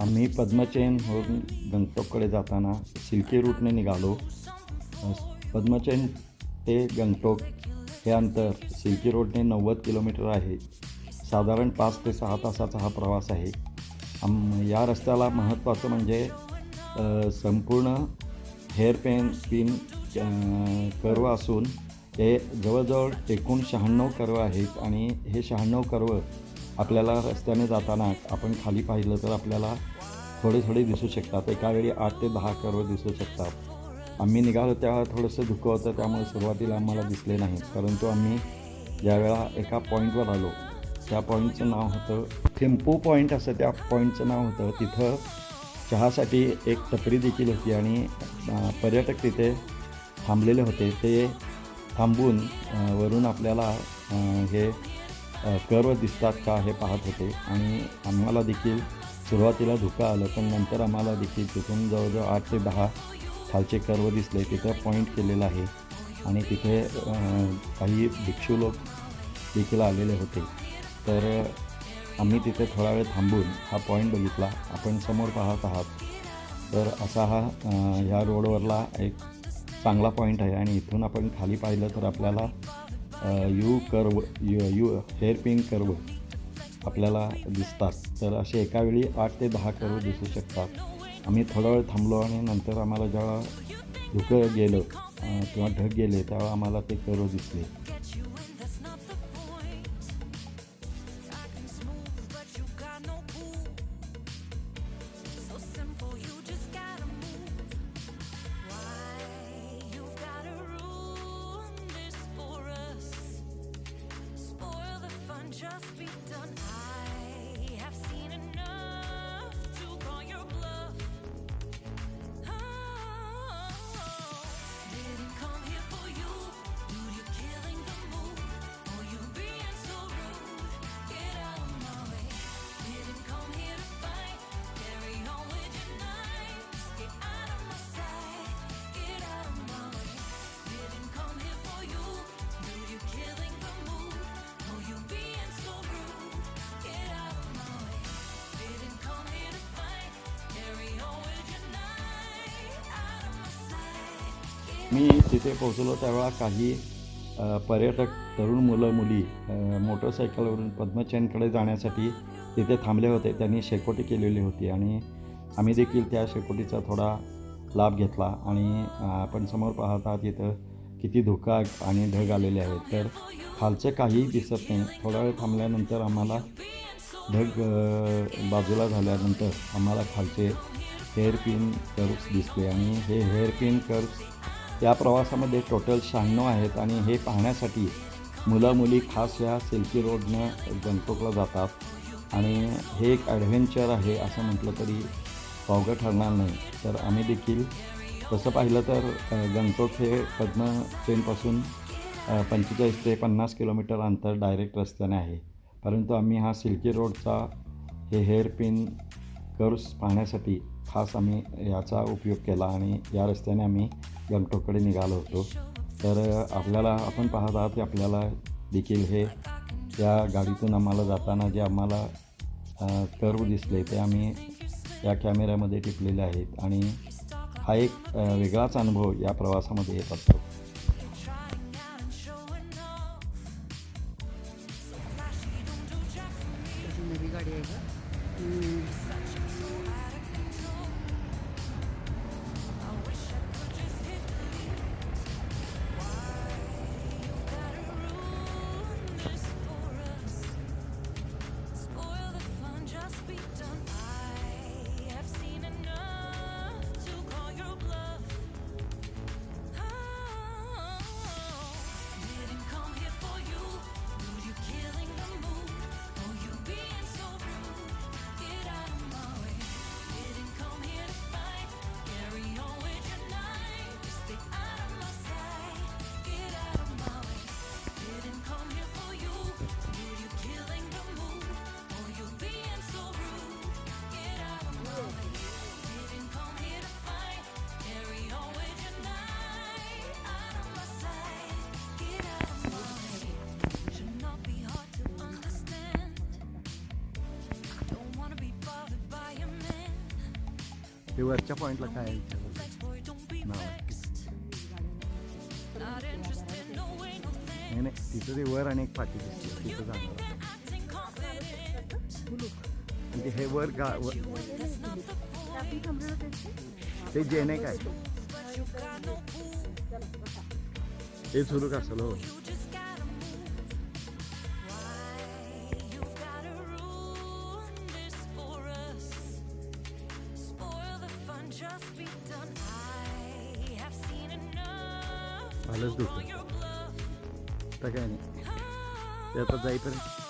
आम्ही पद्मचेन होऊन गंगटोककडे जाताना सिल्की रूटने निघालो. पद्मचैन ते गंगटोक हे अंतर सिल्की रोडने नव्वद किलोमीटर आहे. साधारण पाच ते सहा तासाचा हा प्रवास आहे. आम या रस्त्याला महत्त्वाचं म्हणजे संपूर्ण हेअर पेन पिन कर्व असून हे जवळजवळ एकूण शहाण्णव कर्व आहेत आणि हे शहाण्णव कर्व आपल्याला रस्त्याने जाताना आपण खाली पाहिलं तर आपल्याला थोडे थोडे दिसू शकतात. एका वेळी आठ ते दहा कर्व दिसू शकतात. आम्ही निघालो तेव्हा थोडंसं धुकं होतं त्यामुळे सुरुवातीला आम्हाला दिसले नाही. परंतु आम्ही ज्यावेळा एका पॉईंटवर आलो त्या पॉईंटचं नाव होतं थिंपू पॉईंट असं. त्या पॉईंटचं नाव होतं तिथं चहासाठी एक टपरी देखील होती आणि पर्यटक तिथे थांबलेले होते. ते थांबून वरून आपल्याला हे कर्व दिसतात का हे पाहत होते. आणि आम्हाला देखील सुरुवातीला धुकं आलं पण नंतर आम्हाला देखील तिथून जवळजवळ आठ ते दहा खालचे कर्व दिसले. तिथं पॉईंट केलेलं आहे. आणि तिथे काही भिक्षू लोक देखील आलेले होते. तर आम्ही तिथे थोडा वेळ थांबून हा पॉईंट बघितला. आपण समोर पाहत आहात. तर असा हा ह्या रोडवरला एक चांगला पॉईंट आहे. आणि इथून आपण खाली पाहिलं तर आपल्याला U curve U U hairpin curve आपल्याला दिसतात. तर असे एका वेळी आठ ते दहा कर्व दिसू शकतात. आम्ही थोडा वेळ थांबलो आणि नंतर आम्हाला जेव्हा धुकं गेलं किंवा ढग गेले त्यावेळा आम्हाला ते कर्व दिसले. मी तिथे पोहोचलो त्यावेळा काही पर्यटक तरुण मुलं मुली मोटरसायकलवरून पद्मचैनकडे जाण्यासाठी तिथे थांबले होते. त्यांनी शेकोटी केलेली होती आणि आम्ही देखील त्या शेकोटीचा थोडा लाभ घेतला आणि आपण समोर पाहत आहात इथं किती धुका आणि ढग आलेले आहेत. तर खालचं काहीही दिसत नाही. थोडा वेळ थांबल्यानंतर आम्हाला ढग बाजूला झाल्यानंतर आम्हाला खालचे हेअर पिन कर्व्स दिसले आणि हे हेअर पिन कर्व्स या प्रवासामध्ये टोटल शहाण्णव आहेत आणि हे पाहण्यासाठी मुलं मुली खास या सिल्की रोडनं गंगटोकला जातात. आणि हे एक ॲडव्हेंचर आहे असं म्हटलं तरी पावगं ठरणार नाही. तर आम्ही देखील तसं पाहिलं तर अ, गंगटोक हे ट्रेनपासून पंचेचाळीस ते पन्नास किलोमीटर अंतर डायरेक्ट रस्त्याने आहे. परंतु आम्ही हा सिल्की रोडचा हे हेअर पिन कर्व्स पाहण्यासाठी खास आम्ही याचा उपयोग केला आणि या रस्त्याने आम्ही गंगटोककडे निघालो होतो. तर आपल्याला आपण पाहत आहात की आपल्याला देखील हे या गाडीतून आम्हाला जाताना जे आम्हाला कर्व दिसले ते आम्ही या कॅमेऱ्यामध्ये टिपलेले आहेत आणि हा एक वेगळाच अनुभव या प्रवासामध्ये येत असतो. ते वरच्या पॉईंटला काय. नाही नाही तिथं ते वर आणि एक पाठी दिसते तिथं जाणार ते हे वर गा ते जेने काय ते सुरू का असेल हो. आलंच bluff. तर काय नाही. ते आता जाईपर्यंत.